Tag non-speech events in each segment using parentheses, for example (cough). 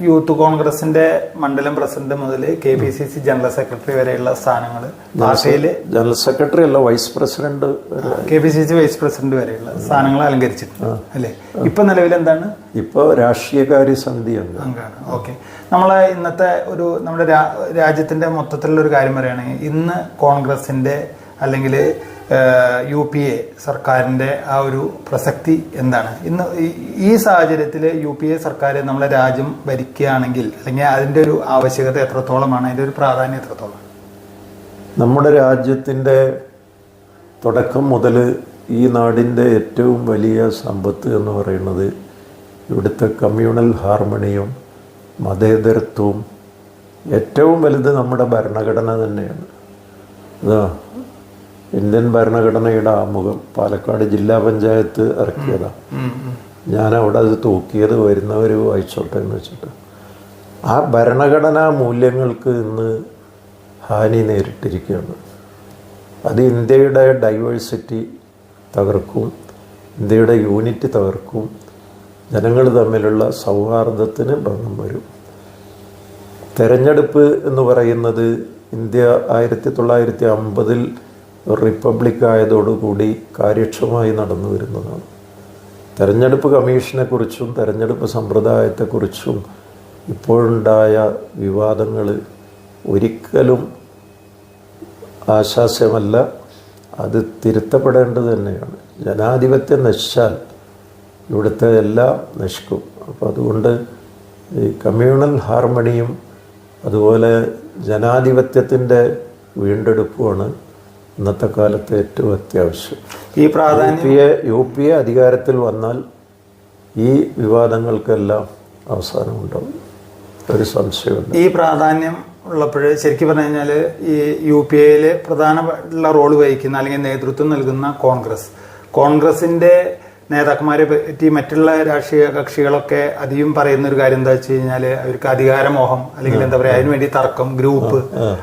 Youth കോൺഗ്രസിന്റെ മണ്ഡലം president മുതൽ K P C C general secretary വരെയുള്ള സ്ഥാനങ്ങൾ ജനറൽ സെക്രട്ടറി അല്ല vice president. K P C C vice president വരെയുള്ള സ്ഥാനങ്ങൾ അലങ്കരിച്ചിട്ടുണ്ട് അല്ലേ? ഇപ്പൊ നിലവിൽ എന്താണ് ഇപ്പൊ രാഷ്ട്രീയകാര്യ സമിതി അംഗമാണ് ഓക്കെ. നമ്മളെ ഇന്നത്തെ ഒരു നമ്മുടെ രാജ്യത്തിന്റെ മൊത്തത്തിലുള്ള ഒരു കാര്യം പറയുകയാണെങ്കിൽ ഇന്ന് കോൺഗ്രസിന്റെ അല്ലെങ്കിൽ യു പി എ സർക്കാരിന്റെ ആ ഒരു പ്രസക്തി എന്താണ്? ഇന്ന് ഈ- സാഹചര്യത്തിൽ യു പി എ സർക്കാർ നമ്മളെ രാജ്യം ഭരിക്കുകയാണെങ്കിൽ അല്ലെങ്കിൽ അതിന്റെ ഒരു ആവശ്യകത എത്രത്തോളമാണ്? അതിന്റെ ഒരു പ്രാധാന്യം എത്രത്തോളം നമ്മുടെ രാജ്യത്തിന്റെ തുടക്കം മുതൽ ഈ നാടിന്റെ ഏറ്റവും വലിയ സമ്പത്ത് എന്ന് പറയുന്നത് ഇവിടുത്തെ കമ്മ്യൂണൽ ഹാർമണിയും മതേതരത്വവും ഏറ്റവും വലുത് നമ്മുടെ ഭരണഘടന തന്നെയാണ്. അതാ ഇന്ത്യൻ ഭരണഘടനയുടെ ആമുഖം പാലക്കാട് ജില്ലാ പഞ്ചായത്ത് ഇറക്കിയതാണ്. ഞാൻ അവിടെ അത് തൂക്കിയത് വരുന്നവർ വായിച്ചോട്ടെ എന്ന് വെച്ചിട്ട്. ആ ഭരണഘടനാ മൂല്യങ്ങൾക്ക് ഇന്ന് ഹാനി നേരിട്ടിരിക്കുകയാണ്. അത് ഇന്ത്യയുടെ ഡൈവേഴ്സിറ്റി തകർക്കും ഇന്ത്യയുടെ യൂണിറ്റ് തകർക്കും ജനങ്ങൾ തമ്മിലുള്ള സൗഹാർദ്ദത്തിന് ഭംഗം വരും. തെരഞ്ഞെടുപ്പ് എന്ന് പറയുന്നത് ഇന്ത്യ ആയിരത്തി തൊള്ളായിരത്തി അമ്പതിൽ റിപ്പബ്ലിക് ആയതോടുകൂടി കാര്യക്ഷമമായി നടന്നു വരുന്നതാണ്. തെരഞ്ഞെടുപ്പ് കമ്മീഷനെക്കുറിച്ചും തെരഞ്ഞെടുപ്പ് സമ്പ്രദായത്തെക്കുറിച്ചും ഇപ്പോഴുണ്ടായ വിവാദങ്ങൾ ഒരിക്കലും ആശാസ്യമല്ല അത് തിരുത്തപ്പെടേണ്ടത് തന്നെയാണ്. ജനാധിപത്യം നശിച്ചാൽ ഇവിടുത്തെ എല്ലാം നശിക്കും. അപ്പോൾ അതുകൊണ്ട് ഈ കമ്മ്യൂണൽ ഹാർമണിയും അതുപോലെ ജനാധിപത്യത്തിന്റെ വീണ്ടെടുപ്പുമാണ് ഇന്നത്തെ കാലത്ത് ഏറ്റവും അത്യാവശ്യം. ഈ പ്രാധാന്യ യു പി എ അധികാരത്തിൽ വന്നാൽ ഈ വിവാദങ്ങൾക്കെല്ലാം അവസാനമുണ്ടാവും. ഒരു സംശയമുണ്ട് ഈ പ്രാധാന്യം ഉള്ളപ്പോഴേ ശരിക്കും പറഞ്ഞു കഴിഞ്ഞാൽ ഈ യു പി എയിൽ പ്രധാനപ്പെട്ട റോൾ വഹിക്കുന്ന അല്ലെങ്കിൽ നേതൃത്വം നൽകുന്ന കോൺഗ്രസ്. കോൺഗ്രസിന്റെ നേതാക്കന്മാരെ പറ്റി മറ്റുള്ള രാഷ്ട്രീയ കക്ഷികളൊക്കെ അധികം പറയുന്ന ഒരു കാര്യം എന്താ വെച്ച് കഴിഞ്ഞാൽ അവർക്ക് അധികാരമോഹം അല്ലെങ്കിൽ എന്താ പറയുക അതിനുവേണ്ടി തർക്കം ഗ്രൂപ്പ്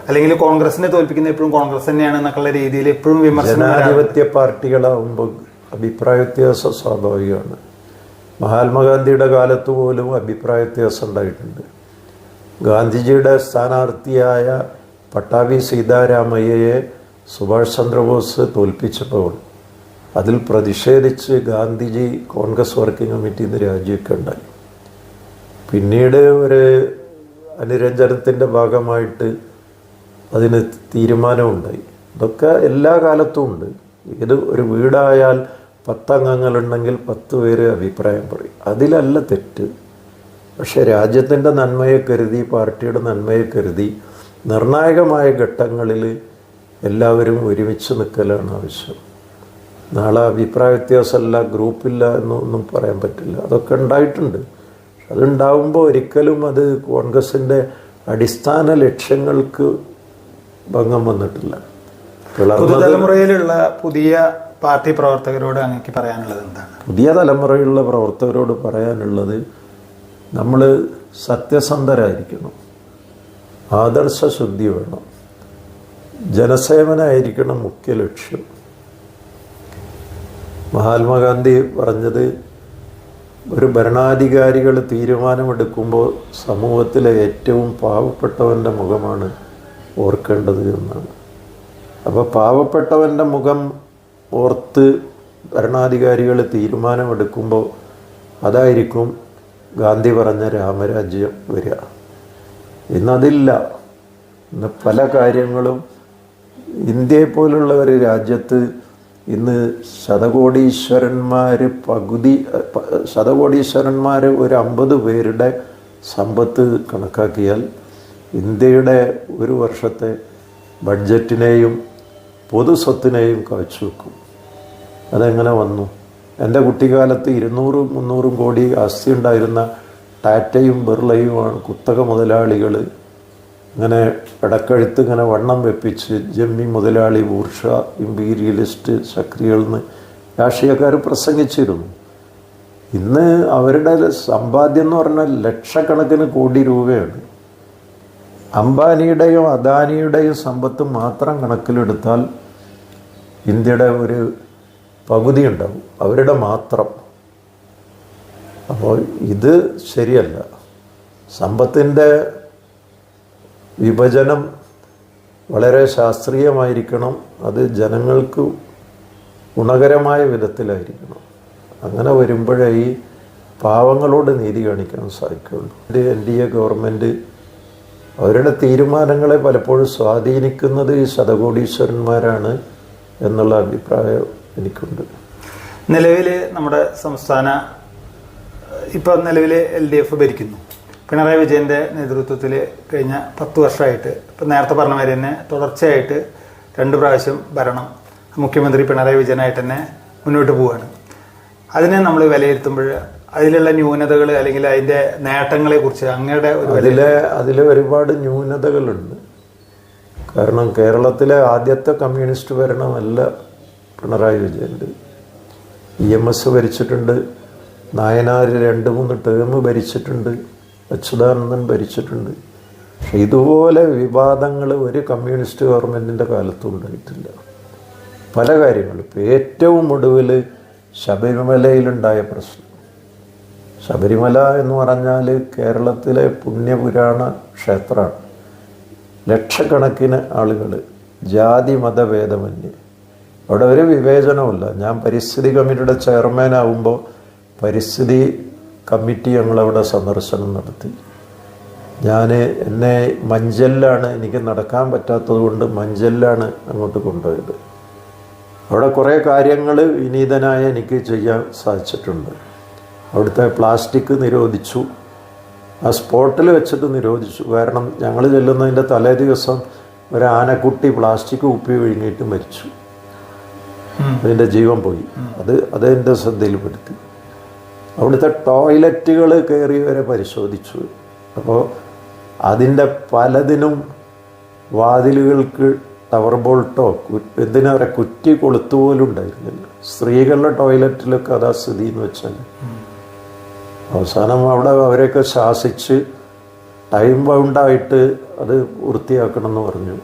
അല്ലെങ്കിൽ കോൺഗ്രസിനെ തോൽപ്പിക്കുന്ന എപ്പോഴും കോൺഗ്രസ് തന്നെയാണ് എന്നൊക്കെയുള്ള രീതിയിൽ എപ്പോഴും വിമർശനം. ജനാധിപത്യ പാർട്ടികളാകുമ്പോൾ അഭിപ്രായ വ്യത്യാസം സ്വാഭാവികമാണ്. മഹാത്മാഗാന്ധിയുടെ കാലത്ത് പോലും അഭിപ്രായ വ്യത്യാസം ഉണ്ടായിട്ടുണ്ട്. ഗാന്ധിജിയുടെ സ്ഥാനാർത്ഥിയായ പട്ടാഭി സീതാരാമയ്യയെ സുഭാഷ് ചന്ദ്രബോസ് തോൽപ്പിച്ചപ്പോൾ അതിൽ പ്രതിഷേധിച്ച് ഗാന്ധിജി കോൺഗ്രസ് വർക്കിംഗ് കമ്മിറ്റിയിൽ നിന്ന് രാജിയൊക്കെ ഉണ്ടായി. പിന്നീട് ഒരു അനുരഞ്ജനത്തിന്റെ ഭാഗമായിട്ട് അതിന് തീരുമാനമുണ്ടായി. ഇതൊക്കെ എല്ലാ കാലത്തും ഉണ്ട്. ഇത് ഒരു വീടായാൽ പത്തംഗങ്ങളുണ്ടെങ്കിൽ പത്ത് പേര് അഭിപ്രായം പറയും. അതിലല്ല തെറ്റ്. പക്ഷേ രാജ്യത്തിന്റെ നന്മയെ കരുതി പാർട്ടിയുടെ നന്മയെ കരുതി നിർണായകമായ ഘട്ടങ്ങളിൽ എല്ലാവരും ഒരുമിച്ച് നിൽക്കലാണ് ആവശ്യം. നാളെ അഭിപ്രായ വ്യത്യാസമല്ല ഗ്രൂപ്പില്ല എന്നൊന്നും പറയാൻ പറ്റില്ല. അതൊക്കെ ഉണ്ടായിട്ടുണ്ട്. അതുണ്ടാവുമ്പോൾ ഒരിക്കലും അത് കോൺഗ്രസിന്റെ അടിസ്ഥാന ലക്ഷ്യങ്ങൾക്ക് ഭംഗം വന്നിട്ടില്ല. പുതുതലമുറയിലുള്ള പുതിയ പാർട്ടി പ്രവർത്തകരോട് അങ്ങനെ പറയാനുള്ളത് എന്താണ്? പുതിയ തലമുറയിലുള്ള പ്രവർത്തകരോട് പറയാനുള്ളത് നമ്മൾ സത്യസന്ധരായിരിക്കണം. ആദർശശുദ്ധി വേണം. ജനസേവനായിരിക്കണം മുഖ്യ ലക്ഷ്യം. മഹാത്മാഗാന്ധി പറഞ്ഞത് ഒരു ഭരണാധികാരികൾ തീരുമാനമെടുക്കുമ്പോൾ സമൂഹത്തിലെ ഏറ്റവും പാവപ്പെട്ടവന്റെ മുഖമാണ് ഓർക്കേണ്ടത് എന്നാണ്. അപ്പോൾ പാവപ്പെട്ടവന്റെ മുഖം ഓർത്ത് ഭരണാധികാരികൾ തീരുമാനമെടുക്കുമ്പോൾ അതായിരിക്കും ഗാന്ധി പറഞ്ഞ രാമരാജ്യം വരിക. ഇന്നതില്ല. ഇന്ന് പല കാര്യങ്ങളും ഇന്ത്യയെ പോലുള്ള ഒരു രാജ്യത്ത് ഇന്ന് ശതകോടീശ്വരന്മാർ പകുതി ശതകോടീശ്വരന്മാർ ഒരു അമ്പത് പേരുടെ സമ്പത്ത് കണക്കാക്കിയാൽ ഇന്ത്യയുടെ ഒരു വർഷത്തെ ബഡ്ജറ്റിനെയും പൊതുസ്വത്തിനെയും കവച്ചു വെക്കും അതെങ്ങനെ വന്നു? എന്റെ കുട്ടിക്കാലത്ത് ഇരുന്നൂറും മുന്നൂറും കോടി ആസ്തി ഉണ്ടായിരുന്ന ടാറ്റയും ബിർളയുമാണ് കുത്തക മുതലാളികൾ ഇങ്ങനെ ഇടക്കഴുത്ത് ഇങ്ങനെ വണ്ണം വെപ്പിച്ച് ജമ്മി മുതലാളി ബൂർഷ ഇമ്പീരിയലിസ്റ്റ് സക്രിയൽ നിന്ന് രാഷ്ട്രീയക്കാർ പ്രസംഗിച്ചിരുന്നു. ഇന്ന് അവരുടെ സമ്പാദ്യം എന്ന് പറഞ്ഞാൽ ലക്ഷക്കണക്കിന് കോടി രൂപയാണ്. അംബാനിയുടെയും അദാനിയുടെയും സമ്പത്ത് മാത്രം കണക്കിലെടുത്താൽ ഇന്ത്യയുടെ ഒരു പകുതി ഉണ്ടാവും അവരുടെ മാത്രം. അപ്പോൾ ഇത് ശരിയല്ല. സമ്പത്തിന്റെ വിഭജനം വളരെ ശാസ്ത്രീയമായിരിക്കണം. അത് ജനങ്ങൾക്ക് ഗുണകരമായ വിധത്തിലായിരിക്കണം. അങ്ങനെ വരുമ്പോഴേ ഈ പാവങ്ങളോട് നീതി കാണിക്കാൻ സാധിക്കുകയുള്ളൂ. എൻ ഡി എ ഗവൺമെന്റ് അവരുടെ തീരുമാനങ്ങളെ പലപ്പോഴും സ്വാധീനിക്കുന്നത് ഈ ശതകോടീശ്വരന്മാരാണ് എന്നുള്ള അഭിപ്രായം എനിക്കുണ്ട്. നിലവിൽ നമ്മുടെ സംസ്ഥാന ഇപ്പോൾ നിലവിൽ എൽ ഡി എഫ് ഭരിക്കുന്നു. പിണറായി വിജയന്റെ നേതൃത്വത്തിൽ കഴിഞ്ഞ പത്ത് വർഷമായിട്ട് ഇപ്പം നേരത്തെ പറഞ്ഞ മാതിരി തന്നെ തുടർച്ചയായിട്ട് രണ്ട് പ്രാവശ്യം ഭരണം മുഖ്യമന്ത്രി പിണറായി വിജയനായിട്ട് തന്നെ മുന്നോട്ട് പോവുകയാണ് അതിനെ നമ്മൾ വിലയിരുത്തുമ്പോൾ അതിലുള്ള ന്യൂനതകൾ അല്ലെങ്കിൽ അതിന്റെ നേട്ടങ്ങളെ കുറിച്ച് അങ്ങയുടെ ഒരു അതിലെ അതിലെ ഒരുപാട് ന്യൂനതകളുണ്ട്. കാരണം കേരളത്തിലെ ആദ്യത്തെ കമ്മ്യൂണിസ്റ്റ് ഭരണമല്ല പിണറായി വിജയന്റെ. ഇ എം എസ് ഭരിച്ചിട്ടുണ്ട് നായനാർ രണ്ട് മൂന്ന് ടേം ഭരിച്ചിട്ടുണ്ട്. അച്യുതാനന്ദൻ ഭരിച്ചിട്ടുണ്ട്. പക്ഷെ ഇതുപോലെ വിവാദങ്ങൾ ഒരു കമ്മ്യൂണിസ്റ്റ് ഗവൺമെന്റിന്റെ കാലത്തും ഉണ്ടായിട്ടില്ല. പല കാര്യങ്ങളും. ഇപ്പോൾ ഏറ്റവും ഒടുവിൽ ശബരിമലയിലുണ്ടായ പ്രശ്നം. ശബരിമല എന്ന് പറഞ്ഞാൽ കേരളത്തിലെ പുണ്യപുരാണ ക്ഷേത്രമാണ്. ലക്ഷക്കണക്കിന് ആളുകൾ ജാതി മതഭേദമന്യേ അവിടെ ഒരു വിവേചനമില്ല ഞാൻ പരിസ്ഥിതി കമ്മിറ്റിയുടെ ചെയർമാൻ ആവുമ്പോൾ പരിസ്ഥിതി കമ്മിറ്റി ഞങ്ങളവിടെ സന്ദർശനം നടത്തി. ഞാൻ എന്നെ മഞ്ചലിലാണ് എനിക്ക് നടക്കാൻ പറ്റാത്തത് കൊണ്ട് മഞ്ചലിലാണ് അങ്ങോട്ട് കൊണ്ടുപോയത്. അവിടെ കുറേ കാര്യങ്ങൾ വിനീതനായ എനിക്ക് ചെയ്യാൻ സാധിച്ചിട്ടുണ്ട്. അവിടുത്തെ പ്ലാസ്റ്റിക് നിരോധിച്ചു. ആ സ്പോട്ടിൽ വെച്ചിട്ട് നിരോധിച്ചു. കാരണം ഞങ്ങൾ ചെല്ലുന്നതിന്റെ തലേ ദിവസം ഒരു ആനക്കുട്ടി പ്ലാസ്റ്റിക് കുപ്പി വിഴുങ്ങിയിട്ട് മരിച്ചു. അതിന്റെ ജീവൻ പോയി. അത് അതെന്റെ ശ്രദ്ധയിൽപ്പെടുത്തി. അവിടുത്തെ ടോയ്ലറ്റുകൾ കയറി വരെ പരിശോധിച്ചു. അപ്പോൾ അതിന്റെ പലതിനും വാതിലുകൾക്ക് ടവർ ബോൾട്ടോ എന്തിനാ പറയുക കുറ്റി കൊളുത്തു പോലും ഉണ്ടായിരുന്നില്ല. സ്ത്രീകളുടെ ടോയ്ലറ്റിലൊക്കെ അതാ സ്ഥിതി എന്ന് വെച്ചാൽ. അവസാനം അവിടെ അവരെയൊക്കെ ശാസിച്ച് ടൈം ബൗണ്ടായിട്ട് അത് വൃത്തിയാക്കണം എന്ന് പറഞ്ഞു.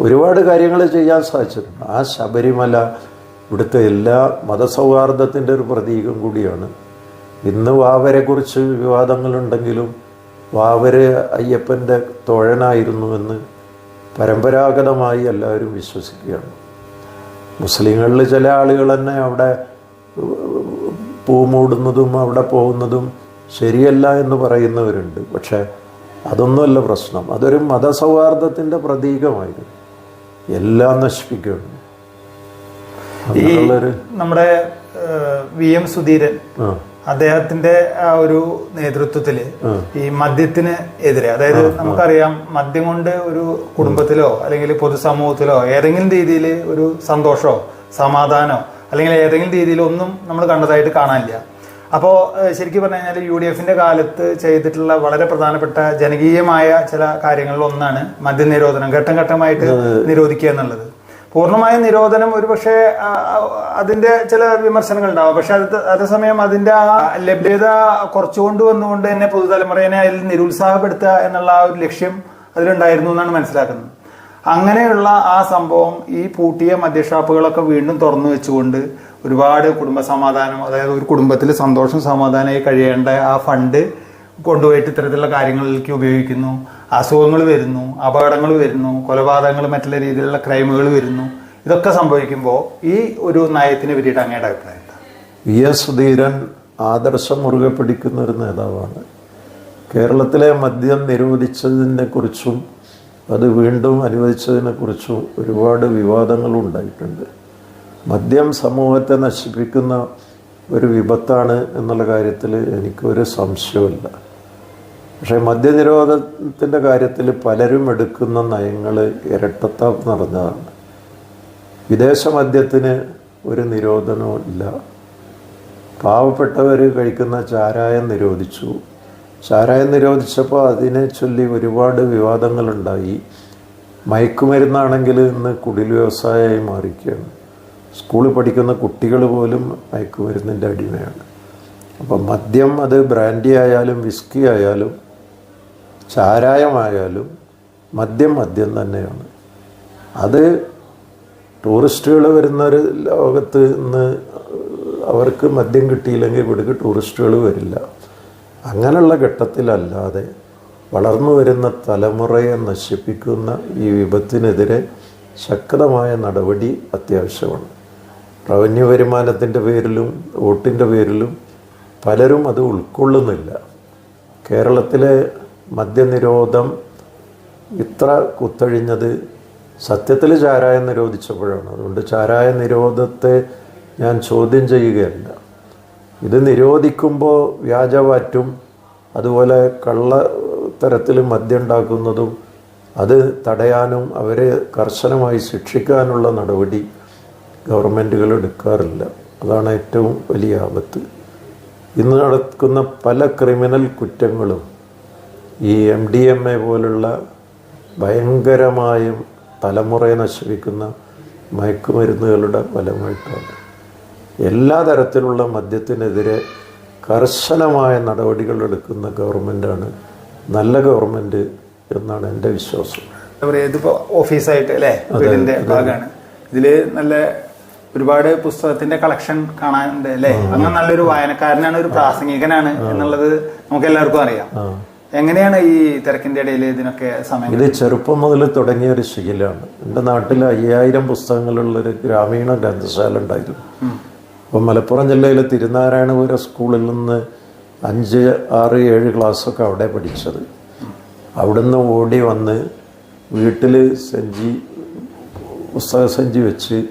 ഒരുപാട് കാര്യങ്ങൾ ചെയ്യാൻ സാധിച്ചിട്ടുണ്ട്. ആ ശബരിമല ഇവിടുത്തെ എല്ലാ മതസൗഹാർദ്ദത്തിന്റെ ഒരു പ്രതീകം കൂടിയാണ്. ഇന്ന് വാവരെക്കുറിച്ച് വിവാദങ്ങളുണ്ടെങ്കിലും വാവര് അയ്യപ്പന്റെ തോഴനായിരുന്നുവെന്ന് പരമ്പരാഗതമായി എല്ലാവരും വിശ്വസിക്കുകയാണ്. മുസ്ലിങ്ങളിൽ ചില ആളുകൾ തന്നെ അവിടെ പൂ മൂടുന്നതും അവിടെ പോകുന്നതും ശരിയല്ല എന്ന് പറയുന്നവരുണ്ട്. പക്ഷേ അതൊന്നുമല്ല പ്രശ്നം. അതൊരു മതസൗഹാർദ്ദത്തിന്റെ പ്രതീകമായിരുന്നു. എല്ലാം നശിപ്പിക്കുകയാണ്. ഈ നമ്മുടെ വി എം സുധീരൻ അദ്ദേഹത്തിന്റെ ആ ഒരു നേതൃത്വത്തിൽ ഈ മദ്യത്തിന് എതിരെ അതായത് നമുക്കറിയാം മദ്യം കൊണ്ട് ഒരു കുടുംബത്തിലോ അല്ലെങ്കിൽ പൊതുസമൂഹത്തിലോ ഏതെങ്കിലും രീതിയിൽ ഒരു സന്തോഷമോ സമാധാനമോ അല്ലെങ്കിൽ ഏതെങ്കിലും രീതിയിൽ ഒന്നും നമ്മൾ കണ്ടതായിട്ട് കാണാനില്ല. അപ്പോൾ ശരിക്കും പറഞ്ഞു കഴിഞ്ഞാൽ യു ഡി എഫിന്റെ കാലത്ത് ചെയ്തിട്ടുള്ള വളരെ പ്രധാനപ്പെട്ട ജനകീയമായ ചില കാര്യങ്ങളിൽ ഒന്നാണ് മദ്യനിരോധനം ഘട്ടം ഘട്ടമായിട്ട് നിരോധിക്കുക എന്നുള്ളത്. പൂർണമായ നിരോധനം ഒരുപക്ഷെ അതിന്റെ ചില വിമർശനങ്ങൾ ഉണ്ടാവും പക്ഷെ അത് അതേസമയം അതിന്റെ ആ ലഭ്യത കുറച്ചുകൊണ്ട് വന്നുകൊണ്ട് തന്നെ പുതുതലമുറയെ അതിൽ നിരുത്സാഹപ്പെടുത്തുക എന്നുള്ള ആ ഒരു ലക്ഷ്യം അതിലുണ്ടായിരുന്നു എന്നാണ് മനസ്സിലാക്കുന്നത്. അങ്ങനെയുള്ള ആ സംഭവം ഈ പൂട്ടിയ മദ്യഷാപ്പുകളൊക്കെ വീണ്ടും തുറന്നു വെച്ചുകൊണ്ട് ഒരുപാട് കുടുംബ സമാധാനം അതായത് ഒരു കുടുംബത്തിൽ സന്തോഷം സമാധാനമായി കഴിയേണ്ട ആ ഫണ്ട് കൊണ്ടുപോയിട്ട് ഇത്തരത്തിലുള്ള കാര്യങ്ങളിലേക്ക് ഉപയോഗിക്കുന്നു. അസുഖങ്ങൾ വരുന്നു അപകടങ്ങൾ വരുന്നു കൊലപാതകങ്ങൾ മറ്റുള്ള രീതിയിലുള്ള ക്രൈമുകൾ വരുന്നു. ഇതൊക്കെ സംഭവിക്കുമ്പോൾ ഈ ഒരു നയത്തിന് പറ്റിയിട്ട് അങ്ങയുടെ അഭിപ്രായം വി എസ് സുധീരൻ ആദർശം മുറുകെ പിടിക്കുന്ന ഒരു നേതാവാണ്. കേരളത്തിലെ മദ്യം നിരോധിച്ചതിനെ കുറിച്ചും അത് വീണ്ടും അനുവദിച്ചതിനെ കുറിച്ചും ഒരുപാട് വിവാദങ്ങൾ ഉണ്ടായിട്ടുണ്ട്. മദ്യം സമൂഹത്തെ നശിപ്പിക്കുന്ന ഒരു വിപത്താണ് എന്നുള്ള കാര്യത്തിൽ എനിക്കൊരു സംശയമില്ല പക്ഷേ മദ്യനിരോധനത്തിന്റെ കാര്യത്തിൽ പലരും എടുക്കുന്ന നയങ്ങൾ ഇരട്ടത്താപ്പ് നടന്നതാണ്. വിദേശ മദ്യത്തിന് ഒരു നിരോധനവും ഇല്ല. പാവപ്പെട്ടവർ കഴിക്കുന്ന ചാരായം നിരോധിച്ചു. ചാരായം നിരോധിച്ചപ്പോൾ അതിനെ ചൊല്ലി ഒരുപാട് വിവാദങ്ങളുണ്ടായി. മയക്കുമരുന്നാണെങ്കിൽ ഇന്ന് കുടിൽ വ്യവസായമായി മാറിക്കുകയാണ് സ്കൂളിൽ പഠിക്കുന്ന കുട്ടികൾ പോലും മയക്കുമരുന്നിന്റെ അടിമയാണ്. അപ്പം മദ്യം അത് ബ്രാൻഡി ആയാലും വിസ്കി ആയാലും ചാരായമായാലും മദ്യം മദ്യം തന്നെയാണ്. അത് ടൂറിസ്റ്റുകൾ വരുന്ന ഒരു ലോകത്ത് നിന്ന് അവർക്ക് മദ്യം കിട്ടിയില്ലെങ്കിൽ ഇവിടേക്ക് ടൂറിസ്റ്റുകൾ വരില്ല. അങ്ങനെയുള്ള ഘട്ടത്തിലല്ലാതെ വളർന്നു വരുന്ന തലമുറയെ നശിപ്പിക്കുന്ന ഈ വിപത്തിനെതിരെ ശക്തമായ നടപടി അത്യാവശ്യമാണ്. റവന്യൂ വരുമാനത്തിന്റെ പേരിലും വോട്ടിന്റെ പേരിലും പലരും അത് ഉൾക്കൊള്ളുന്നില്ല. കേരളത്തിലെ മദ്യനിരോധം ഇത്ര കുത്തഴിഞ്ഞത് സത്യത്തിൽ ചാരായം നിരോധിച്ചപ്പോഴാണ്. അതുകൊണ്ട് ചാരായ നിരോധത്തെ ഞാൻ ചോദ്യം ചെയ്യുകയല്ല. ഇത് നിരോധിക്കുമ്പോൾ വ്യാജവാറ്റും അതുപോലെ കള്ള തരത്തിൽ മദ്യം ഉണ്ടാക്കുന്നതും അത് തടയാനും അവരെ കർശനമായി ശിക്ഷിക്കാനുള്ള നടപടി ഗവൺമെന്റുകൾ എടുക്കാറില്ല. അതാണ് ഏറ്റവും വലിയ ആപത്ത്. ഇന്ന് നടക്കുന്ന പല ക്രിമിനൽ കുറ്റങ്ങളും ഈ എം ഡി എം എ പോലുള്ള ഭയങ്കരമായും തലമുറയെ നശിപ്പിക്കുന്ന മയക്കുമരുന്നുകളുടെ ഫലമായിട്ടാണ്. എല്ലാ തരത്തിലുള്ള മദ്യത്തിനെതിരെ കർശനമായ നടപടികൾ എടുക്കുന്ന ഗവൺമെന്റാണ് നല്ല ഗവൺമെന്റ് എന്നാണ് എന്റെ വിശ്വാസം. ഓഫീസായിട്ട് അല്ലേ? വീടിന്റെ ഭാഗമാണ്. ഇതിൽ നല്ല ഒരുപാട് പുസ്തകത്തിന്റെ കളക്ഷൻ കാണാനുണ്ട് അല്ലേ? അങ്ങനെ നല്ലൊരു വായനക്കാരനാണ് ഒരു പ്രാസംഗികനാണ് എന്നുള്ളത് നമുക്ക് എല്ലാവർക്കും അറിയാം എങ്ങനെയാണ് ഈ തിരക്കിന്റെ ഇടയിൽ ഇതിനൊക്കെ സമയം ഇത് ചെറുപ്പം മുതൽ തുടങ്ങിയ ഒരു ശീലമാണ്. എന്റെ നാട്ടിൽ അയ്യായിരം പുസ്തകങ്ങളുള്ള ഒരു ഗ്രാമീണ ഗ്രന്ഥശാല ഉണ്ടായിരുന്നു. അപ്പം മലപ്പുറം ജില്ലയിലെ തിരുനാരായണപുരം സ്കൂളിൽ നിന്ന് അഞ്ച് ആറ് ഏഴ് ക്ലാസ്സൊക്കെ അവിടെ പഠിച്ചത്. അവിടുന്ന് ഓടി വന്ന് വീട്ടിൽ സഞ്ചി പുസ്തക സഞ്ചി വെച്ച്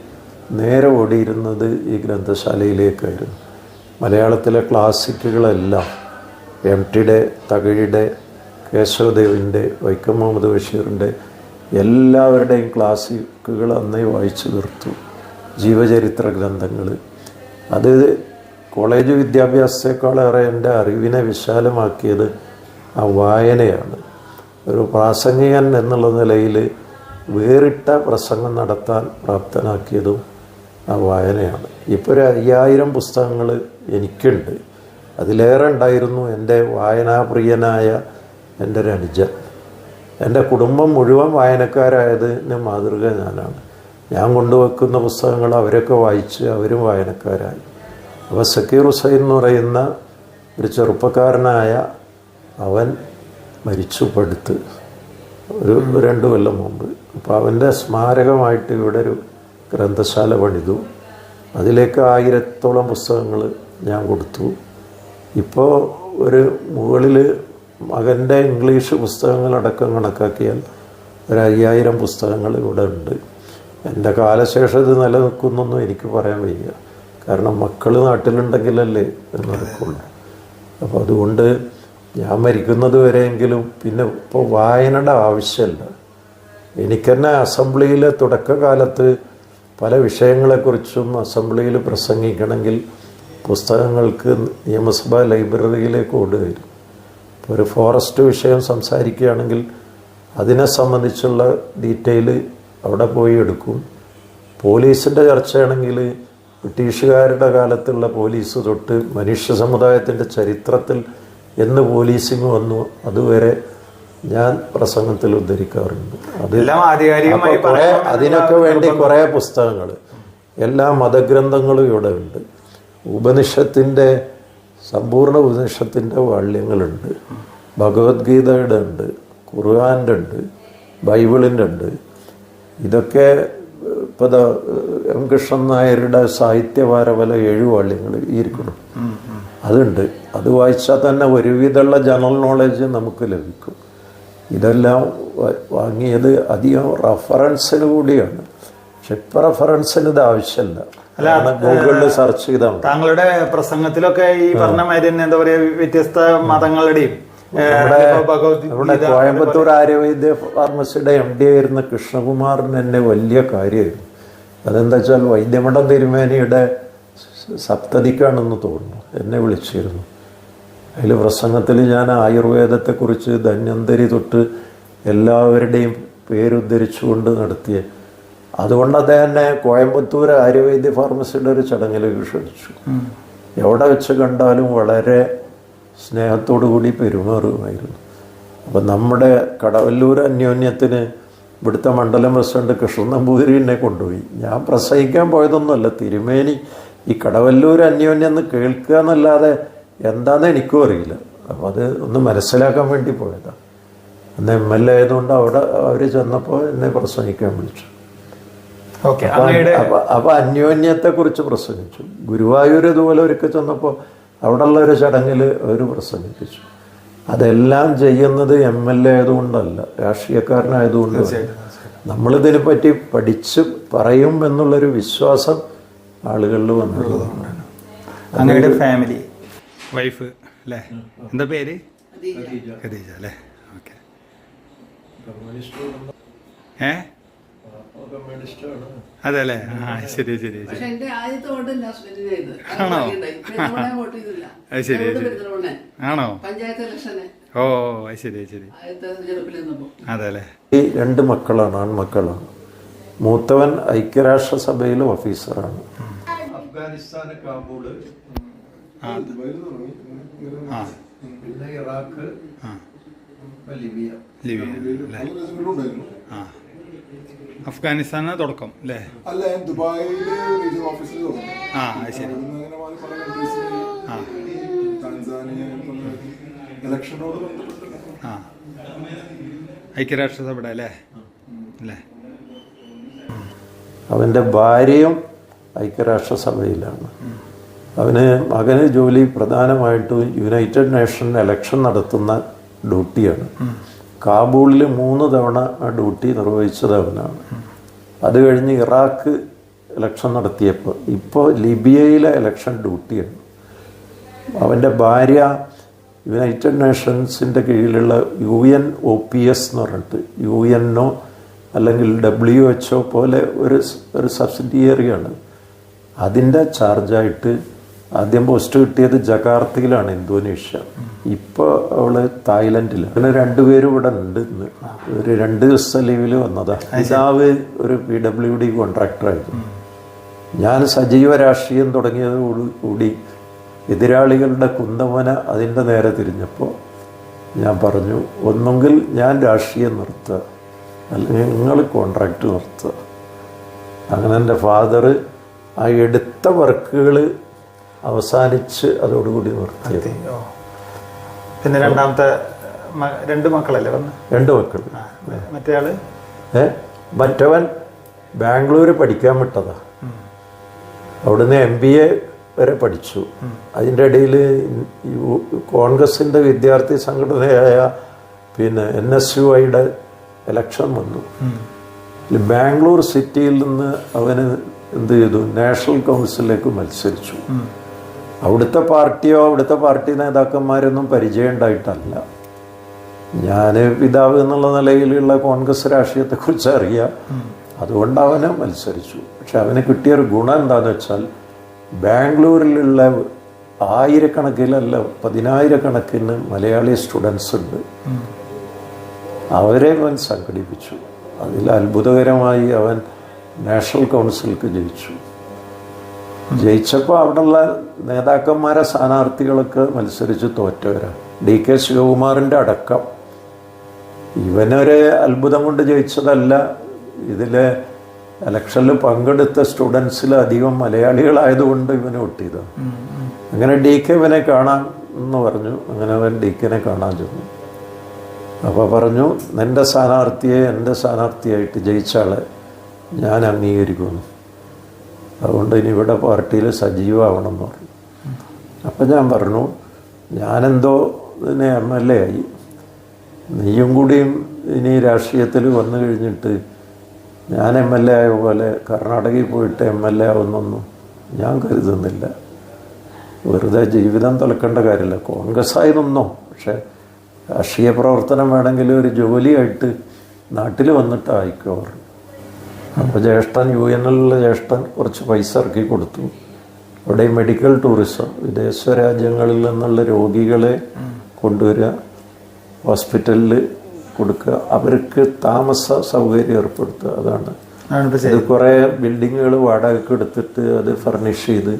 നേരെ ഓടിയിരുന്നത് ഈ ഗ്രന്ഥശാലയിലേക്കായിരുന്നു. മലയാളത്തിലെ ക്ലാസിക്കുകളെല്ലാം എം ടിയുടെ തകഴിയുടെ കേശവദേവിന്റെ വൈക്കം മുഹമ്മദ് ബഷീറിന്റെ എല്ലാവരുടെയും ക്ലാസിക്കുകൾ അന്നേ വായിച്ചു തീർത്തു. ജീവചരിത്ര ഗ്രന്ഥങ്ങൾ. അത് കോളേജ് വിദ്യാഭ്യാസത്തെക്കാളേറെ എന്റെ അറിവിനെ വിശാലമാക്കിയത് ആ വായനയാണ്. ഒരു പ്രാസംഗികൻ എന്നുള്ള നിലയിൽ വേറിട്ട പ്രസംഗം നടത്താൻ പ്രാപ്തനാക്കിയതും ആ വായനയാണ്. ഇപ്പോൾ ഒരു അയ്യായിരം പുസ്തകങ്ങൾ എനിക്കുണ്ട്. അതിലേറെ ഉണ്ടായിരുന്നു എന്റെ വായനാപ്രിയനായ എന്റെ ഒരു അനുജൻ. എന്റെ കുടുംബം മുഴുവൻ വായനക്കാരായതിന് മാതൃക ഞാനാണ്. ഞാൻ കൊണ്ടുവെക്കുന്ന പുസ്തകങ്ങൾ അവരൊക്കെ വായിച്ച് അവരും വായനക്കാരായി. അപ്പോൾ സക്കീർ ഹുസൈൻ എന്ന് പറയുന്ന ഒരു ചെറുപ്പക്കാരനായ അവൻ മരിച്ചു പടുത്ത് ഒരു രണ്ട് കൊല്ലം മുമ്പ്. അപ്പോൾ അവന്റെ സ്മാരകമായിട്ട് ഇവിടെ ഒരു ഗ്രന്ഥശാല പണിതു. അതിലേക്ക് ആയിരത്തോളം പുസ്തകങ്ങൾ ഞാൻ കൊടുത്തു. ഇപ്പോൾ ഒരു മുകളിൽ മകന്റെ ഇംഗ്ലീഷ് പുസ്തകങ്ങളടക്കം കണക്കാക്കിയാൽ ഒരു അയ്യായിരം പുസ്തകങ്ങൾ ഇവിടെ ഉണ്ട്. എന്റെ കാലശേഷം ഇത് നിലനിൽക്കുന്നൊന്നും എനിക്ക് പറയാൻ വയ്യ. കാരണം മക്കൾ നാട്ടിലുണ്ടെങ്കിലല്ലേ നടക്കുള്ളൂ അപ്പോൾ അതുകൊണ്ട് ഞാൻ മരിക്കുന്നത് വരെയെങ്കിലും പിന്നെ ഇപ്പോൾ വായനയുടെ ആവശ്യമില്ല എനിക്കെന്നെ അസംബ്ലിയിലെ തുടക്കകാലത്ത് പല വിഷയങ്ങളെക്കുറിച്ചും അസംബ്ലിയിൽ പ്രസംഗിക്കണമെങ്കിൽ പുസ്തകങ്ങൾക്ക് നിയമസഭാ ലൈബ്രറിയിലേക്ക് കൊണ്ടുവരും. ഇപ്പോൾ ഒരു ഫോറസ്റ്റ് വിഷയം സംസാരിക്കുകയാണെങ്കിൽ അതിനെ സംബന്ധിച്ചുള്ള ഡീറ്റെയിൽ അവിടെ പോയി എടുക്കും. പോലീസിന്റെ ചർച്ചയാണെങ്കിൽ ബ്രിട്ടീഷുകാരുടെ കാലത്തുള്ള പോലീസ് തൊട്ട് മനുഷ്യ സമുദായത്തിന്റെ ചരിത്രത്തിൽ എന്ന് പോലീസിങ് വന്നു. അതുവരെ ഞാൻ പ്രസംഗത്തിൽ ഉദ്ധരിക്കാറുണ്ട്. അത് അപ്പൊ അതിനൊക്കെ വേണ്ടി കുറേ പുസ്തകങ്ങൾ എല്ലാ മതഗ്രന്ഥങ്ങളും ഇവിടെ ഉണ്ട്. ഉപനിഷത്തിന്റെ സമ്പൂർണ ഉപനിഷത്തിന്റെ വാള്യങ്ങളുണ്ട്. ഭഗവത്ഗീതയുടെ ഉണ്ട് ഖുർആാന്റെ ഉണ്ട് ബൈബിളിന്റെ ഉണ്ട്. ഇതൊക്കെ ഇപ്പോൾ എം കൃഷ്ണൻ നായരുടെ സാഹിത്യവാരവല ഏഴ് വാള്യങ്ങൾ ഇരിക്കണം അതുണ്ട്. അത് വായിച്ചാൽ തന്നെ ഒരുവിധമുള്ള ജനറൽ നോളജ് നമുക്ക് ലഭിക്കും. ഇതെല്ലാം വാങ്ങിയത് അധികം റഫറൻസിന് കൂടിയാണ്. പക്ഷെ ഇപ്പം റഫറൻസിന് ഇത് ആവശ്യമില്ല. ഗൂഗിളിൽ സെർച്ച് ചെയ്താൽ താങ്കളുടെ പ്രസംഗത്തിലൊക്കെ ഈ പറഞ്ഞ മാതിരി തന്നെ എന്താ പറയാ വ്യത്യസ്ത മതങ്ങളുടെയും നമ്മുടെ കോയമ്പത്തൂർ ആര്യവൈദ്യ ഫാർമസിയുടെ എം ഡി ആയിരുന്ന കൃഷ്ണകുമാറിന് എന്നെ വലിയ കാര്യമായിരുന്നു. അതെന്താ വെച്ചാൽ വൈദ്യമഠം തിരുമേനിയുടെ സപ്തതിക്കാണെന്ന് തോന്നുന്നു. എന്നെ വിളിച്ചിരുന്നു. അതിൽ പ്രസംഗത്തിൽ ഞാൻ ആയുർവേദത്തെക്കുറിച്ച് ധന്വന്തരി തൊട്ട് എല്ലാവരുടെയും പേരുദ്ധരിച്ചുകൊണ്ട് നടത്തിയ അതുകൊണ്ട് അദ്ദേഹം തന്നെ കോയമ്പത്തൂർ ആയുർവേദ്യ ഫാർമസിയുടെ ഒരു ചടങ്ങിൽ ക്ഷണിച്ചു എവിടെ വെച്ച് കണ്ടാലും വളരെ സ്നേഹത്തോടു കൂടി പെരുമാറുമായിരുന്നു. അപ്പം നമ്മുടെ കടവല്ലൂർ അന്യോന്യത്തിന് ഇവിടുത്തെ മണ്ഡലം പ്രസിഡന്റ് കൃഷ്ണൻ നമ്പൂതിരി എന്നെ കൊണ്ടുപോയി. ഞാൻ പ്രസംഗിക്കാൻ പോയതൊന്നുമല്ല. തിരുമേനി ഈ കടവല്ലൂർ അന്യോന്യം എന്ന് കേൾക്കുക എന്നല്ലാതെ എന്താണെന്ന് എനിക്കും അറിയില്ല. അപ്പോൾ അത് ഒന്ന് മനസ്സിലാക്കാൻ വേണ്ടി പോയതാണ് അന്ന് എം എൽ എ ആയതുകൊണ്ട് അവിടെ അവർ ചെന്നപ്പോൾ എന്നെ പ്രസംഗിക്കാൻ വിളിച്ചു. അപ്പൊ അന്യോന്യത്തെ കുറിച്ച് പ്രസംഗിച്ചു. ഗുരുവായൂർ ഇതുപോലെ ഒരിക്കൽ ചെന്നപ്പോൾ അവിടെയുള്ള ഒരു ചടങ്ങിൽ അവർ പ്രസംഗിപ്പിച്ചു. അതെല്ലാം ചെയ്യുന്നത് എം എൽ എ ആയതുകൊണ്ടല്ല രാഷ്ട്രീയക്കാരനായതുകൊണ്ട് നമ്മളിതിനെ പറ്റി പഠിച്ച് പറയും എന്നുള്ളൊരു വിശ്വാസം ആളുകളിൽ വന്നിട്ടുള്ളതാണ്. അങ്ങയുടെ ഫാമിലി വൈഫ് അല്ലേ? എന്താ പേര്? ഖദീജ. അല്ലേ? ഓക്കെ. ഏ? അതെ അല്ലേ ആ ശരി ശരി ശരി. ആണോ? (laughs) വോട്ട് ചെയ്തില്ല. അത് ശരി. ആണോ? ഓ ശരി ശരി. അതെ അല്ലേ ഈ രണ്ട് മക്കളാണ് ആൺമക്കളാണ്. മൂത്തവൻ ഐക്യരാഷ്ട്ര സഭയിലെ ഓഫീസറാണ്. അഫ്ഗാനിസ്ഥാൻ കാബൂൾ ആ. ആ. പിന്നെ ഇറാഖ് ആ. ലിബിയ. ലിബിയ അല്ലേ അഫ്ഗാനിസ്ഥാനാണ് തുടക്കം അല്ലേ? അല്ല ഞാൻ ഓഫീസിൽ തോന്നുന്നു ആ അത് ശരി. അവിടുന്ന് അങ്ങനെ മാറി പല കൺട്രീസിൽ ആ. താൻസാനിയ ഇലക്ഷനോട് ബന്ധപ്പെട്ട് ആ. ഐക്യരാഷ്ട്രസഭയുടെ അല്ലേ? അല്ലേ? അവന്റെ ഭാര്യയും ഐക്യരാഷ്ട്രസഭയിലാണ് അവന് മകന് ജോലി പ്രധാനമായിട്ടും യുണൈറ്റഡ് നേഷൻ ഇലക്ഷൻ നടത്തുന്ന ഡ്യൂട്ടിയാണ്. കാബൂളിൽ മൂന്ന് തവണ ഡ്യൂട്ടി നിർവഹിച്ചത് അവനാണ്. അത് കഴിഞ്ഞ് ഇറാഖ് ഇലക്ഷൻ നടത്തിയപ്പോൾ ഇപ്പോൾ ലിബിയയിലെ ഇലക്ഷൻ ഡ്യൂട്ടിയാണ്. അവന്റെ ഭാര്യ യുണൈറ്റഡ് നേഷൻസിന്റെ കീഴിലുള്ള U N O P S എന്ന് പറഞ്ഞിട്ട് യു എൻ ഒ അല്ലെങ്കിൽ ഡബ്ല്യു എച്ച് ഒ പോലെ ഒരു ഒരു സബ്സിഡിയറിയാണ് അതിന്റെ ചാർജായിട്ട് ആദ്യം പോസ്റ്റ് കിട്ടിയത് ജക്കാർത്തയിലാണ് ഇന്തോനേഷ്യ. ഇപ്പോൾ അവൾ തായ്ലൻഡിലാണ്. അങ്ങനെ രണ്ടുപേരും ഇവിടെ ഉണ്ട് ഇന്ന്. ഒരു രണ്ട് ദിവസം ലീവിൽ വന്നതാണ് പിതാവ് ഒരു പി ഡബ്ല്യു ഡി കോൺട്രാക്ടറായിരുന്നു ഞാൻ സജീവ രാഷ്ട്രീയം തുടങ്ങിയതോടുകൂടി എതിരാളികളുടെ കുന്തമന അതിന്റെ നേരെ തിരിഞ്ഞപ്പോൾ ഞാൻ പറഞ്ഞു ഒന്നുകിൽ ഞാൻ രാഷ്ട്രീയം നിർത്തുക. അല്ലെങ്കിൽ നിങ്ങൾ കോൺട്രാക്റ്റ് നിർത്തുക. അങ്ങനെ എന്റെ ഫാദർ ആ എടുത്ത വർക്കുകൾ അവസാനിച്ച് അതോടുകൂടി നിർത്തിയത്. പിന്നെ രണ്ടാമത്തെ രണ്ട് മക്കളല്ലേ വന്ന്? രണ്ട് മക്കൾ. മറ്റേയാൾ? മറ്റേ ഏ? മറ്റവൻ ബാംഗ്ലൂർ പഠിക്കാൻ വിട്ടതാ. അവിടുന്ന് എം ബി എ വരെ പഠിച്ചു. അതിന്റെ ഇടയിൽ കോൺഗ്രസിന്റെ വിദ്യാർത്ഥി സംഘടനയായ പിന്നെ എൻ എസ് യു ഐയുടെ ഇലക്ഷൻ വന്നു. ബാംഗ്ലൂർ സിറ്റിയിൽ നിന്ന് അവന് എന്ത് ചെയ്തു? നാഷണൽ കൗൺസിലിലേക്ക് മത്സരിച്ചു. അവിടുത്തെ പാർട്ടിയോ അവിടുത്തെ പാർട്ടി നേതാക്കന്മാരൊന്നും പരിചയം ഉണ്ടായിട്ടല്ല ഞാൻ പിതാവ് എന്നുള്ള നിലയിലുള്ള കോൺഗ്രസ് രാഷ്ട്രീയത്തെക്കുറിച്ച് അറിയാം. അതുകൊണ്ട് അവന് മത്സരിച്ചു. പക്ഷെ അവന് കിട്ടിയൊരു ഗുണം എന്താണെന്ന് വെച്ചാൽ ബാംഗ്ലൂരിലുള്ള ആയിരക്കണക്കിലല്ല പതിനായിരക്കണക്കിന് മലയാളി സ്റ്റുഡൻസ് ഉണ്ട്. അവരെ അവൻ സംഘടിപ്പിച്ചു. അതിൽ അത്ഭുതകരമായി അവൻ നാഷണൽ കൗൺസിലേക്ക് ജയിച്ചു. ജയിച്ചപ്പോൾ അവിടെയുള്ള നേതാക്കന്മാരെ സ്ഥാനാർത്ഥികളൊക്കെ മത്സരിച്ച് തോറ്റവരാണ് ഡി കെ ശിവകുമാറിന്റെ അടക്കം. ഇവനൊരു അത്ഭുതം കൊണ്ട് ജയിച്ചതല്ല. ഇതിലെ ഇലക്ഷനിൽ പങ്കെടുത്ത സ്റ്റുഡൻസിൽ അധികം മലയാളികളായതുകൊണ്ട് ഇവന് കിട്ടിയത് അങ്ങനെ ഡി കെ ഇവനെ കാണാൻ എന്ന് പറഞ്ഞു. അങ്ങനെ അവൻ ഡി കെനെ കാണാൻ ചെന്നു. അപ്പോൾ പറഞ്ഞു നിന്റെ സ്ഥാനാർത്ഥിയെ എന്റെ സ്ഥാനാർത്ഥിയായിട്ട് ജയിച്ച ഞാൻ അംഗീകരിക്കുന്നു. അതുകൊണ്ട് ഇനി ഇവിടെ പാർട്ടിയിൽ സജീവമാവണം എന്ന് പറഞ്ഞു അപ്പം ഞാൻ പറഞ്ഞു ഞാനെന്തോ ഇതിനെ എം എൽ എ ആയി. നീയും കൂടിയും ഇനി രാഷ്ട്രീയത്തിൽ വന്നു കഴിഞ്ഞിട്ട് ഞാൻ എം എൽ എ ആയ പോലെ കർണാടകയിൽ പോയിട്ട് എം എൽ എ ആവുന്നൊന്നും ഞാൻ കരുതുന്നില്ല. വെറുതെ ജീവിതം തുലക്കേണ്ട കാര്യമില്ല. കോൺഗ്രസ് ആയി നിന്നോ. പക്ഷേ രാഷ്ട്രീയ പ്രവർത്തനം വേണമെങ്കിൽ ഒരു ജോലിയായിട്ട് നാട്ടിൽ വന്നിട്ട് ആയിക്കോ പറഞ്ഞു അപ്പോൾ ജ്യേഷ്ഠൻ യു എൻ എല്ലിലെ ജ്യേഷ്ഠൻ കുറച്ച് പൈസ ഇറക്കി കൊടുത്തു. അവിടെ മെഡിക്കൽ ടൂറിസം വിദേശ രാജ്യങ്ങളിൽ നിന്നുള്ള രോഗികളെ കൊണ്ടുവരിക ഹോസ്പിറ്റലിൽ കൊടുക്കുക അവർക്ക് താമസ സൗകര്യം ഏർപ്പെടുത്തുക അതാണ്. ഇത് കുറേ ബിൽഡിങ്ങുകൾ വാടകയ്ക്ക് എടുത്തിട്ട് അത് ഫർണിഷ് ചെയ്ത്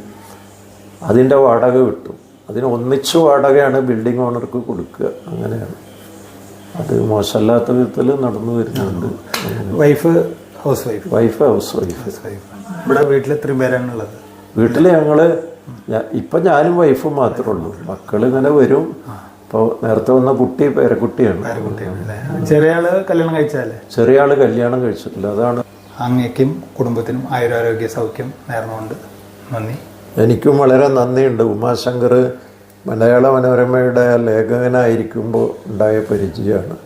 അതിന്റെ വാടക കിട്ടും അതിന് ഒന്നിച്ച് വാടകയാണ് ബിൽഡിംഗ് ഓണർക്ക് കൊടുക്കുക. അങ്ങനെയാണ്. അത് മോശമല്ലാത്ത വിധത്തിൽ നടന്നു വരുന്നുണ്ട്. Wife house wife wife house wife house wife ഇവിടെ വീട്ടിൽ ഇത്രയും പേരാണുള്ളത് വീട്ടിൽ ഞങ്ങൾ ഇപ്പം ഞാനും വൈഫും മാത്രമേ ഉള്ളൂ. മക്കൾ ഇങ്ങനെ വരും. ഇപ്പൊ നേരത്തെ വന്ന കുട്ടി പേരക്കുട്ടിയാണ്. ചെറിയ ആൾ കല്യാണം കഴിച്ചാലേ ചെറിയ ആൾ കല്യാണം കഴിച്ചിട്ടില്ല. അതാണ് അങ്ങേക്കും കുടുംബത്തിനും ആയുരാരോഗ്യ സൗഖ്യം നേർന്നുകൊണ്ട് നന്ദി. എനിക്കും വളരെ നന്ദിയുണ്ട്. ഉമാശങ്കർ മലയാള മനോരമയുടെ ലേഖകനായിരിക്കുമ്പോൾ ഉണ്ടായ പരിചയമാണ്.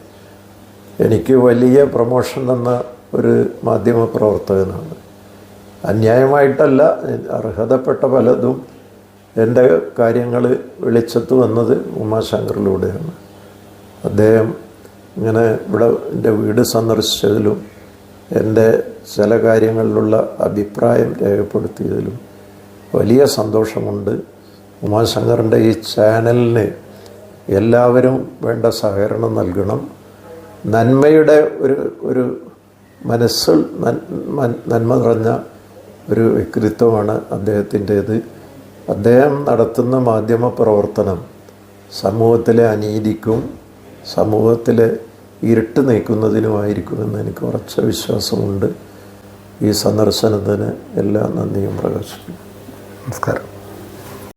എനിക്ക് വലിയ പ്രൊമോഷൻ തന്ന ഒരു മാധ്യമ പ്രവർത്തകനാണ്. അന്യായമായിട്ടല്ല അർഹതപ്പെട്ട പലതും എന്റെ കാര്യങ്ങൾ വെളിച്ചത്ത് വന്നത് ഉമാശങ്കറിലൂടെയാണ്. അദ്ദേഹം ഇങ്ങനെ ഇവിടെ എന്റെ വീട് സന്ദർശിച്ചതിലും എന്റെ ചില കാര്യങ്ങളിലുള്ള അഭിപ്രായം രേഖപ്പെടുത്തിയതിലും വലിയ സന്തോഷമുണ്ട്. ഉമാശങ്കറിന്റെ ഈ ചാനലിന് എല്ലാവരും വേണ്ട സഹകരണം നൽകണം. നന്മയുടെ ഒരു ഒരു മൻ- നന്മ നിറഞ്ഞ ഒരു വ്യക്തിത്വമാണ് അദ്ദേഹത്തിന്റേത്. അദ്ദേഹം നടത്തുന്ന മാധ്യമ പ്രവർത്തനം സമൂഹത്തിലെ അനീതിക്കും സമൂഹത്തിലെ ഇരുട്ട് നീക്കുന്നതിനുമായിരിക്കുമെന്ന് എനിക്ക് ഉറച്ച വിശ്വാസമുണ്ട്. ഈ സന്ദർശനത്തിന് എല്ലാ നന്ദിയും പ്രകാശിക്കും നമസ്കാരം.